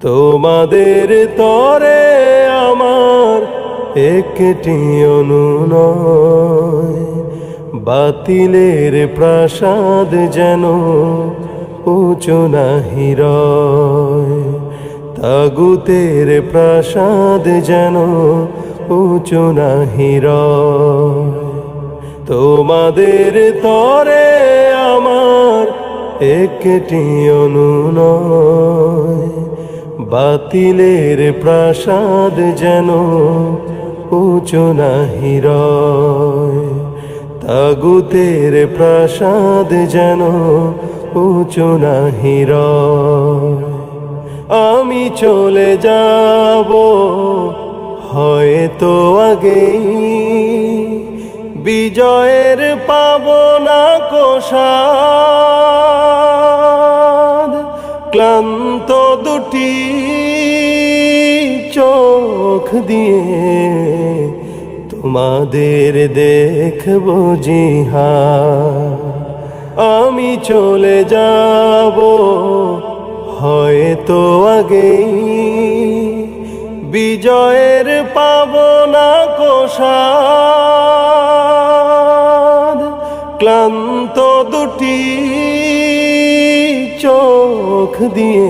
তোমাদের তরে আমার একটি অনুনয়। বাতিলের প্রাসাদ যেন উঁচু নাহি রয়। তাগুতের প্রাসাদ যেন উঁচু নাহি রয়। তোমাদের তরে আমার একটি অনুনয়। বাতিলের প্রাসাদ যেন উঁচু নাহি রয়। তাগুতের প্রাসাদ যেন উঁচু নাহি রয়। আমি চলে যাব, হয়তো আগেই বিজয়ের পাবনা কোষাদ ক্লান্ত দুটি চোখ দিয়ে তোমাদের দেখব জিহা আমি চলে যাব হয়তো আগেই। বিজয়ের পাবনা কোষাদ। ক্লান্ত দুটি চোখ দিয়ে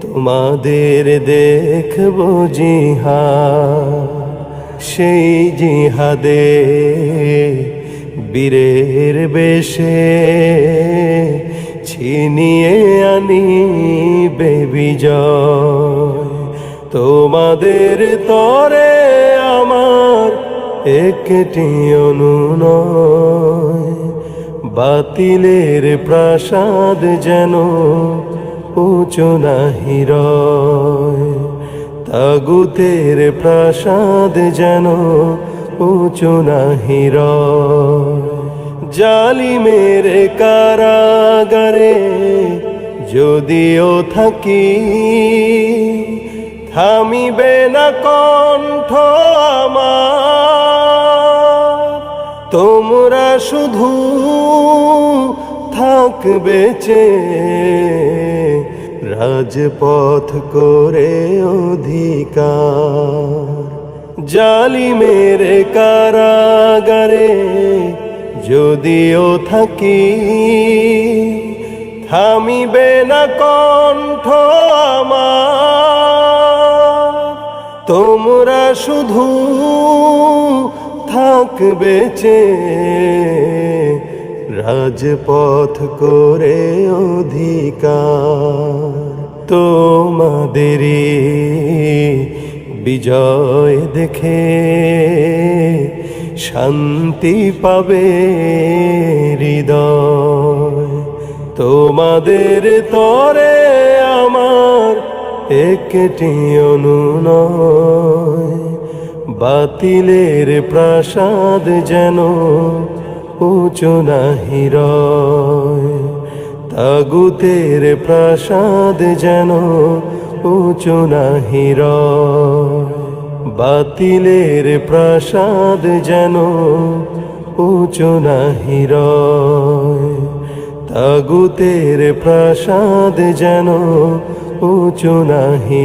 তোমাদের দেখব জিহা সেই জিহাদে বীরের বেশে ছিনিয়ে আনি বিজয়। তোমাদের তরে আমার একটি অনুনয়। বাতিলের প্রাসাদ যেন উঁচু নাহি রয়। তাগুতের প্রাসাদ যেন উঁচু নাহি রয়। জালিমের কারাগারে যদিও থাকি, থামিবে না কণ্ঠ আমার। তোমরা শুধু থাকবে রাজপথ করে অধিকার। জালিমের কারাগারে যদিও থাকি, থামিবে না কণ্ঠ আমার। তোমরা শুধু থাকবে চে রাজপথ করে অধিকার। তোমাদেরই বিজয় দেখে শান্তি পাবে হৃদয়। তোমাদের তরে আমার একটি অনুনয়। বাতিলের প্রাসাদ যেন উঁচু নাহি তাগুতের প্রাসাদ যেন উঁচু নাহি বাতিলের প্রাসাদ যেন উঁচু নাহি তাগুতের প্রাসাদ যেন উঁচু নাহি